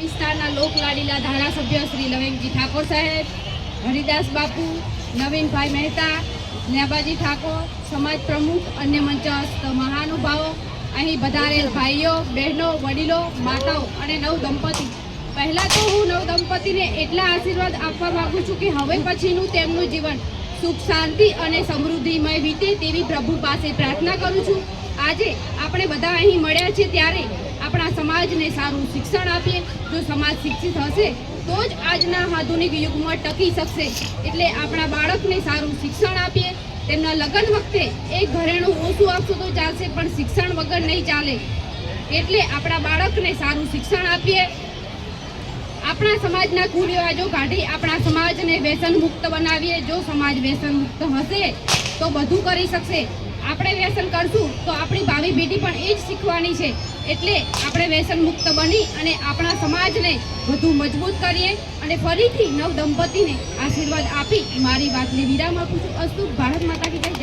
વિસ્તારના લોકલાડીલા ધારાસભ્ય શ્રી નવીનજી ઠાકોર સાહેબ, હરિદાસ બાપુ, નવીનભાઈ મહેતા, ન્યાબાજી ઠાકોર, સમાજ પ્રમુખ, અન્ય મંચસ્થ મહાનુભાવો, અહીં વધારેલ ભાઈઓ, બહેનો, વડીલો, માતાઓ અને નવ દંપતી. પહેલા તો હું નવ દંપતીને એટલા આશીર્વાદ આપવા માંગુ છું કે હવે પછીનું તેમનું જીવન સુખ, શાંતિ અને સમૃદ્ધિમય વીતે તેવી પ્રભુ પાસે પ્રાર્થના કરું છું. આજે આપણે બધા અહીં મળ્યા છે ત્યારે આપણા સમાજને સારું શિક્ષણ આપીએ, જો સમાજ શિક્ષિત હશે, તો જ આજના આધુનિક યુગમાં ટકી શકશે. એટલે આપણા બાળકને સારું શિક્ષણ આપીએ. તેમના લગ્ન વખતે એક ઘરેણું ઓછું આપશું તો ચાલશે, પણ શિક્ષણ વગર નહીં ચાલે. એટલે આપણા બાળકને સારું શિક્ષણ આપીએ. આપણા સમાજના કુરિવાજો કાઢી આપણા સમાજને વ્યસન મુક્ત બનાવીએ. જો સમાજ વ્યસન મુક્ત હશે, તો બધું કરી શકશે. આપણે વ્યસન કરશું, તો આપણી ભાવિ પેઢી પણ એ જ શીખવાની છે. એટલે આપણે વ્યસન મુક્ત બની અને આપણા સમાજને વધુ મજબૂત કરીએ અને ફરીથી નવ દંપતીને આશીર્વાદ આપી મારી વાતને વિરામ આપું છું. અસ્તુ ભારત માતા કી જય.